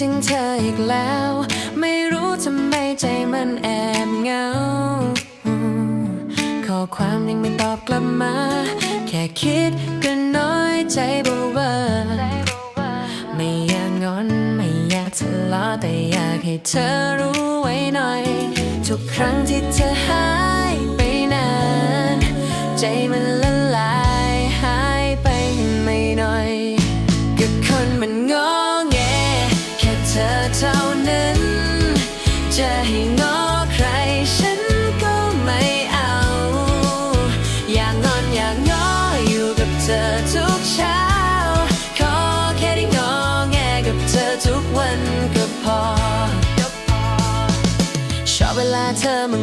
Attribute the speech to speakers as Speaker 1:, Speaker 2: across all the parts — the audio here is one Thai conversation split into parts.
Speaker 1: ถึงเธออีกแล้ว ไม่รู้ทำไมใจมันแอบเหงาข้อความยังไม่ตอบกลับมา แค่คิดก็น้อยใจบวาไม่อยากงอนไม่อยากทะเลาะแต่อยากให้เธอรู้ไว้หน่อย ทุกครั้งที่เธอหา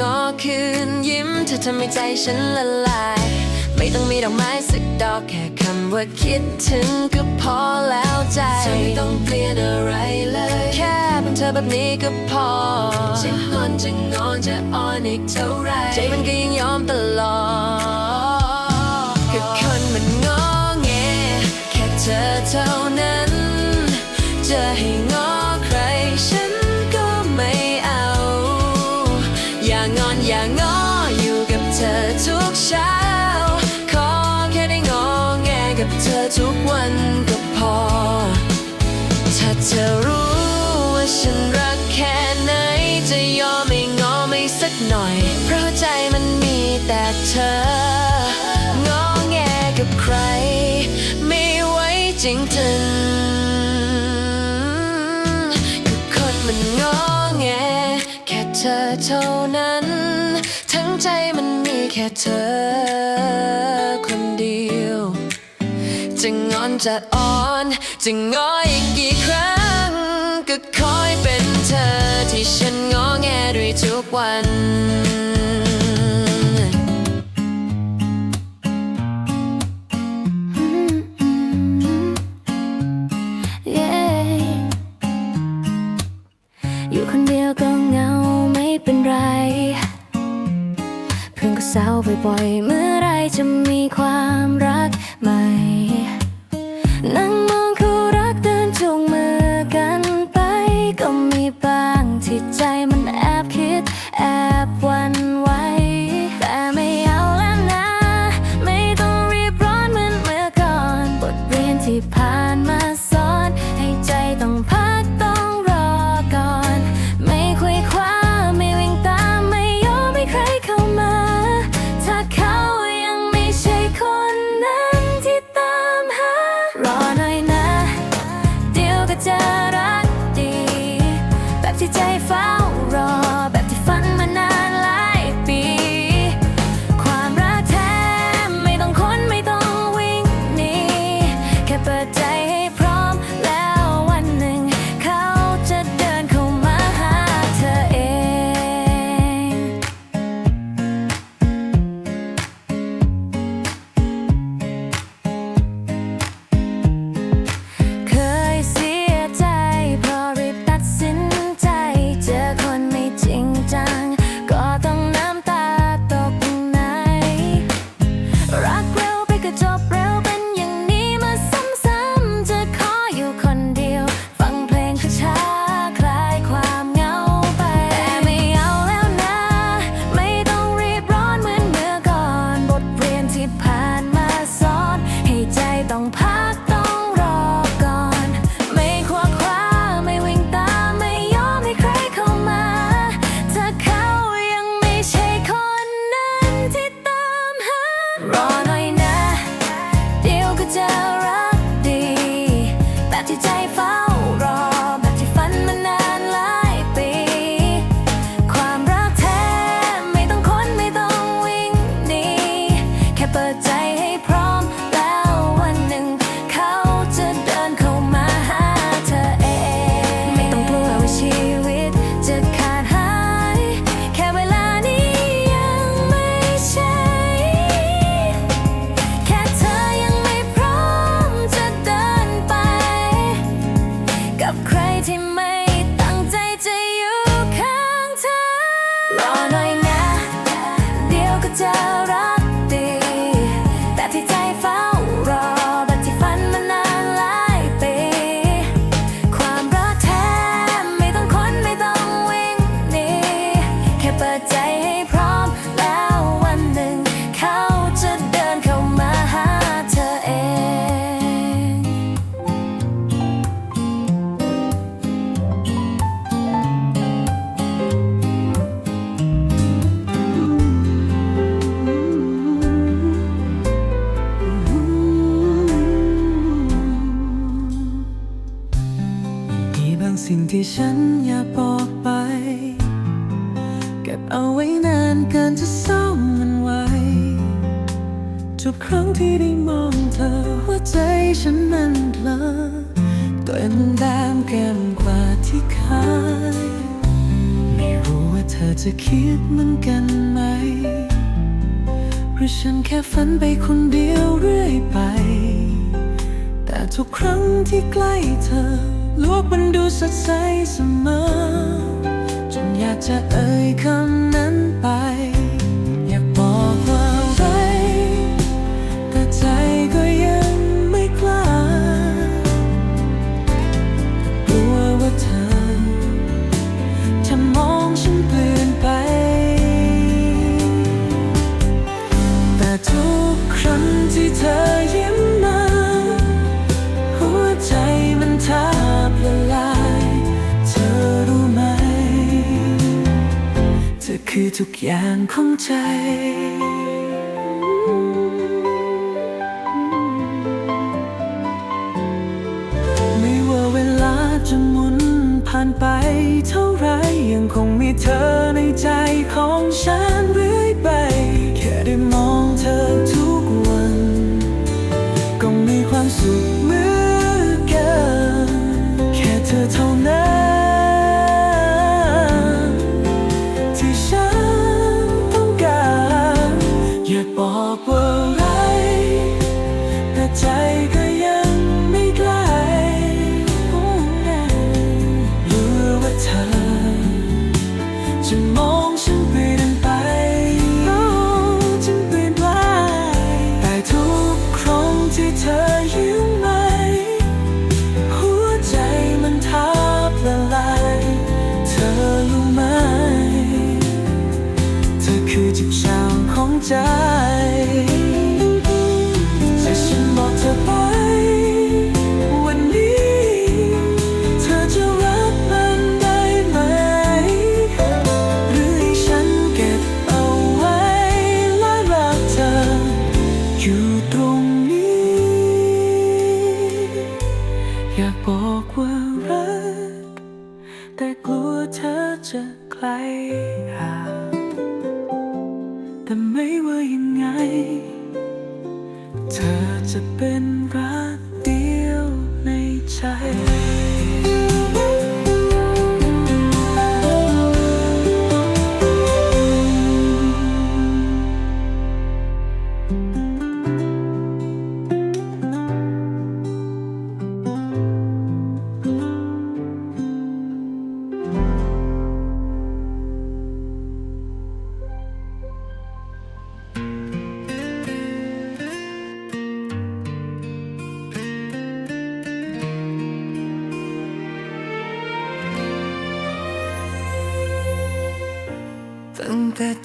Speaker 1: งอคืนยิ้มเธอทำให้ใจฉันละลาย ไม่ต้องมีดอกไม้สักดอกแค่คำว่าคิดถึงก็พอแล้วใจเธอไม่ต้องเปลี่ยนอะไรเลย แค่เป็นเธอแบบนี้ก็พอ จะงอนจะงอนจะอ่อนอีกเท่าไร ใจมันก็ยังยอมตลอดก็คนมันงอแงแค่เธอเท่านั้น จะให้งอใครฉันก็ไม่ อย่างงออยู่กับเธอทุกเช้า ขอแค่ได้งอแงกับเธอทุกวันก็พอ ถ้าเธอรู้ว่าฉันรักแค่ไหน จะยอมไม่งอไม่สักหน่อย เพราะใจมันมีแต่เธองอแงกับใคร ไม่ไว้จริงจันงอแงแค่เธอเท่านั้น ใจมันมีแค่เธอคนเดียว จะงอนจะอ่อน จะงออีกกี่ครั้ง ก็คอยเป็นเธอที่ฉันงอแงด้วยทุกวัน
Speaker 2: 在发 ใจ
Speaker 1: ฉันมันเลอตัวมันแดงเกินกว่าที่เคยไม่รู้ว่าเธอจะคิดเหมือนกันไหม หรือฉันแค่ฝันไปคนเดียวเรื่อยไป แต่ทุกครั้งที่ใกล้เธอโลกมันดูสดใสเสมอ จนอยากจะเอ่ยคำนั้น ทุกอย่างของใจ ไม่ว่าเวลาจะหมุนผ่านไปเท่าไรยังคงมีเธอในใจของฉัน อย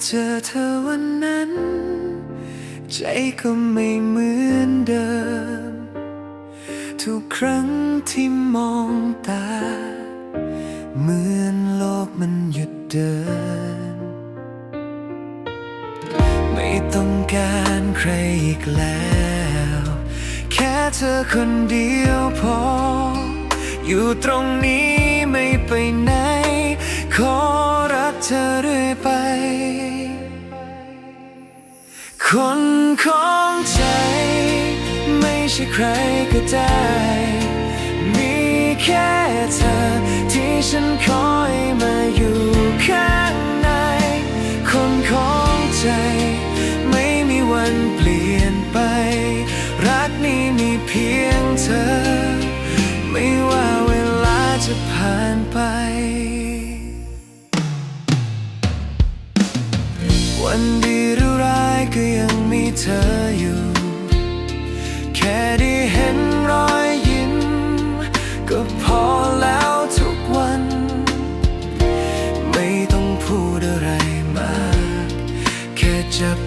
Speaker 1: เจอเธอวันนั้น ใจก็ไม่เหมือนเดิม ทุกครั้งที่มองตา เหมือนโลกมันหยุดเดิน ไม่ต้องการใครอีกแล้ว แค่เธอคนเดียวพอ อยู่ตรงนี้ไม่ไปไหน ขอรักเธอเรื่อยไป คนของใจ ไม่ใช่ใครก็ได้ มีแค่เธอที่ฉันคอยมาอยู่ข้างใน คนของใจ ไม่มีวันเปลี่ยนไป รักนี้มีเพียงเธอ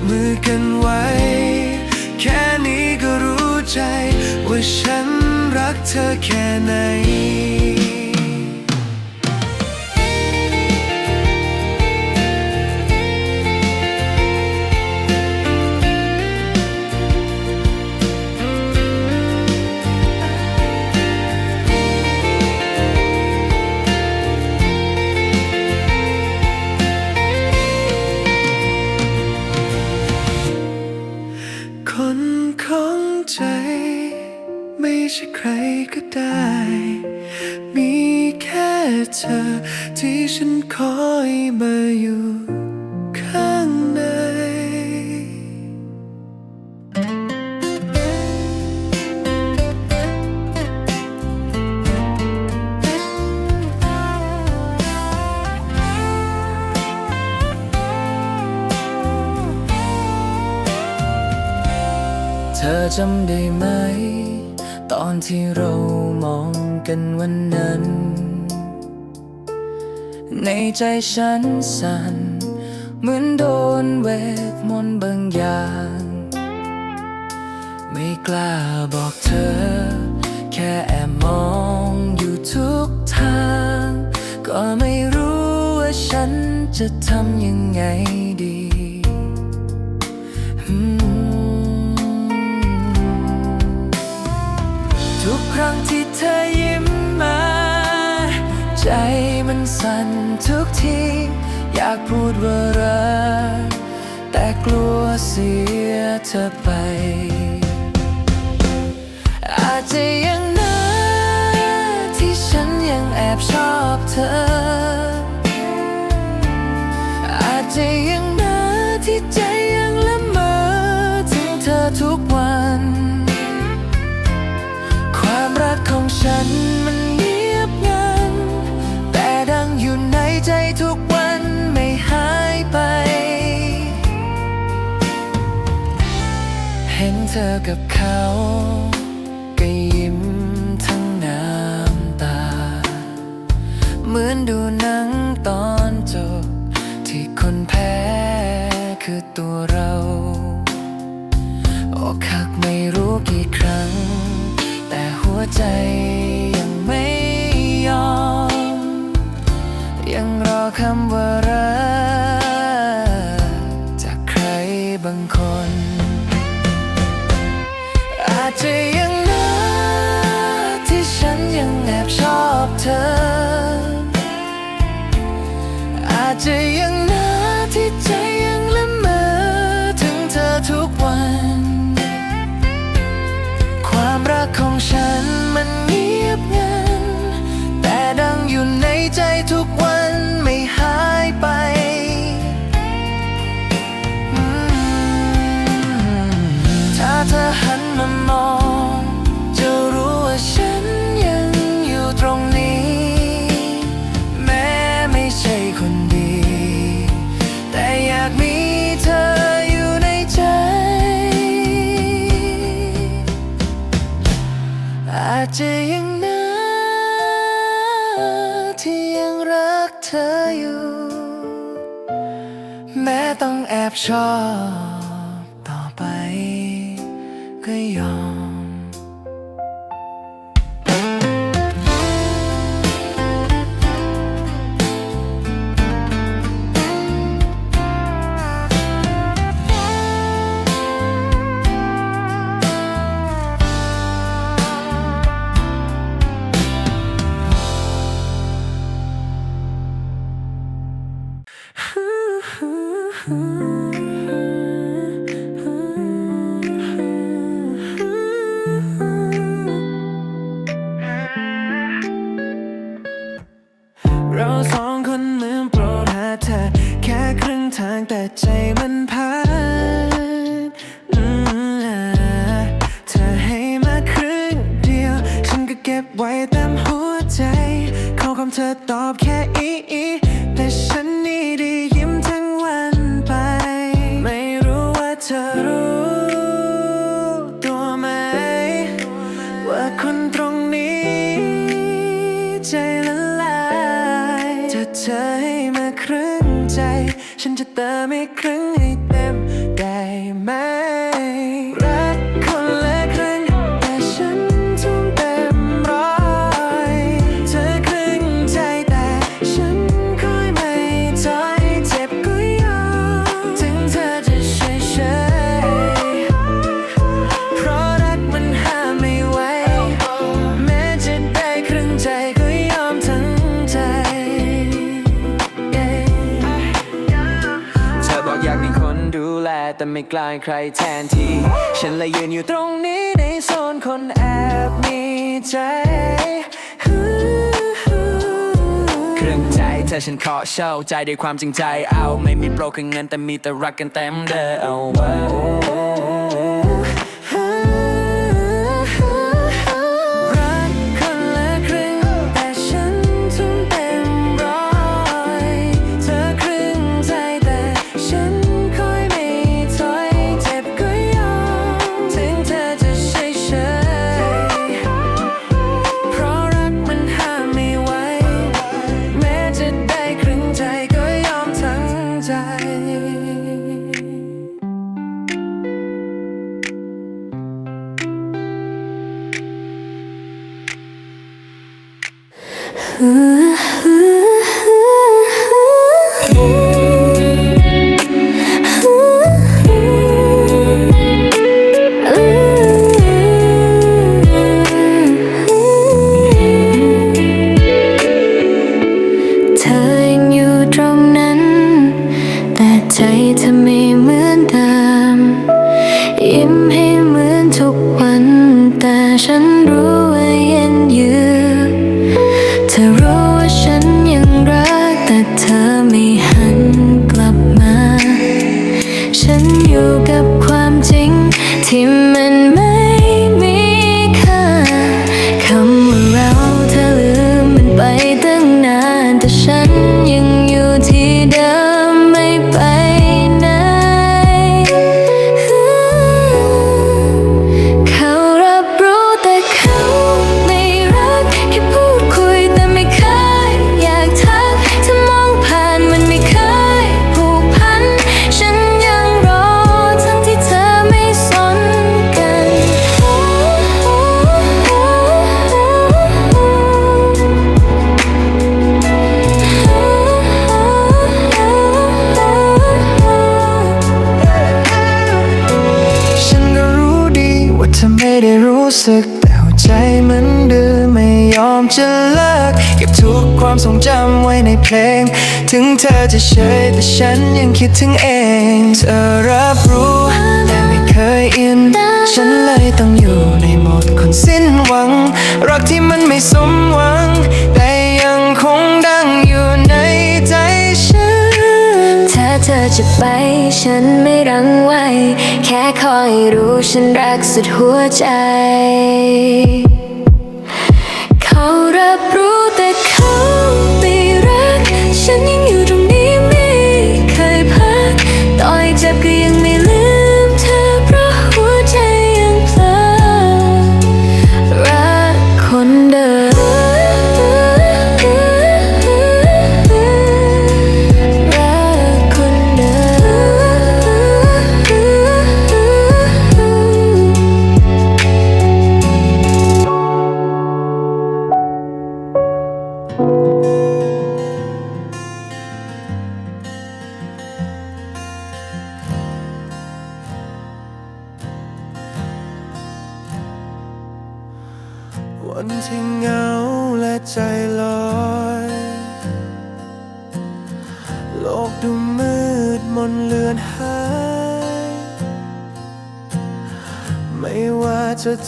Speaker 1: มือกันไว้ แค่นี้ก็รู้ใจ ว่าฉันรักเธอแค่ไหน ที่ฉันคอยมาอยู่ข้างใน เธอจำได้ไหม ตอนที่เรามองกันวัน ในใจฉันสั่น เหมือนโดนเวทมนต์บางอย่าง ไม่กล้าบอกเธอ แค่แอบมองอยู่ทุกทาง ก็ไม่รู้ว่าฉันจะทำยังไงดีทุกครั้งที่เธอ สั่นทุกที อยากพูดว่ารัก แต่กลัวเสียเธอไป อาจจะยังนะที่ฉันยังแอบชอบเธอ อาจจะยังนะที่ใจยังละเมอถึงเธอทุกวัน ความรักของฉัน เห็นเธอกับเขา อาจจะยังนะที่ยังรักเธออยู่ แม้ต้องแอบชอบต่อไปก็ยอม ใครแทนที่ ฉันเลยยืนอยู่ตรงนี้ในโซนคนแอบมีใจเครื่องใจเธอฉันขอเช่าใจด้วยความจริงใจเอา ไม่มีโปรคือเงินแต่มีแต่รักกันเต็มเด้อเอาไว้ จะเฉยแต่
Speaker 2: ฉันยังคิดถึงเองเธอ
Speaker 1: รับรู้แต่ไม่เคยอิน ฉันเลยต้องอยู่ในโหมดคนสิ้นหวัง รักที่มันไม่สมหวัง แต่ยังคงดังอยู่ในใจฉัน
Speaker 2: ถ้าเธอจะไปฉันไม่รังไว้ แค่คอยรู้ฉันรักสุดหัวใจ เขารับรู้แต่เขาไม่รัก ฉันยังอยู่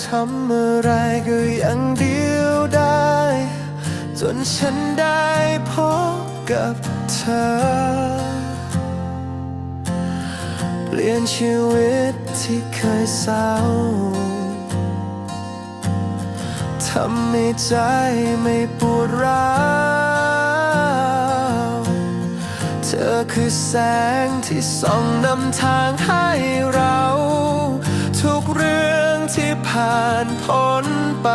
Speaker 1: ทำอะไรก็ยังเดียวได้ จนฉันได้พบกับเธอ เปลี่ยนชีวิตที่เคยเศร้าทำให้ใจไม่ปวดร้าวเธอคือแสงที่ส่องนำทางให้เรา ที่ผ่านพ้นไป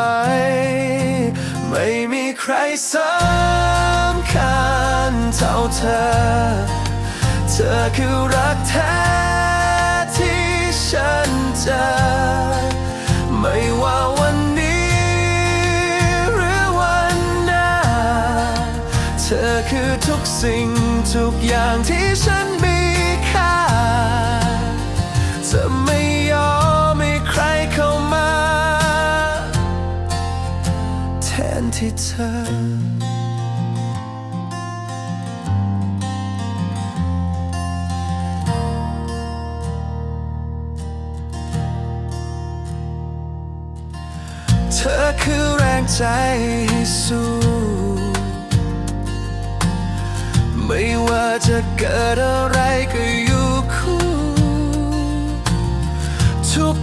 Speaker 1: ไม่มีใครสำคัญเท่าเธอ เธอคือรักแท้ที่ฉันเจอ ไม่ว่าวันนี้หรือวันหน้า เธอคือทุกสิ่งทุกอย่างที่ฉันมี ธอ เธอคือแรงใจให้สู้ ไม่ว่าจะเกิดอะไรก็อยู่คู่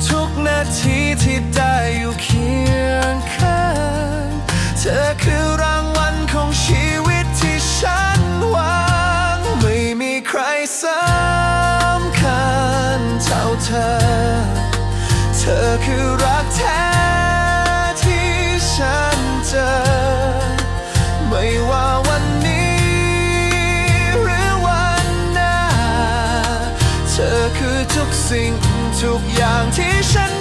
Speaker 1: ทุกๆนาทีที่ได้อยู่เคียง ธอคือรางวัลของชีวิตที่ฉันหวัง ไม่มีใครสำคัญเท่าเธอ เธอคือรักแท้ที่ฉันเจอ ไม่ว่าวันนี้หรือวันหน้า เธอคือทุกสิ่งทุกอย่างที่ฉัน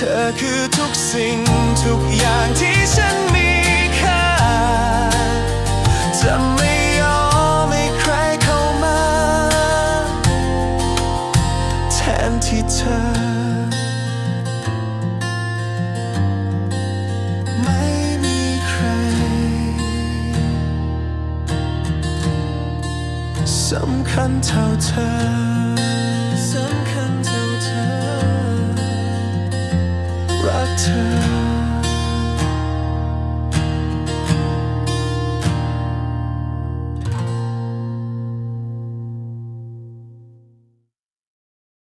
Speaker 1: ธอคือทุกสิ่งทุกอย่างที่ฉันมีค่า จะไม่ยอมให้ใครเข้ามา แทนที่เธอ ไม่มีใคร สำคัญเท่าเธอ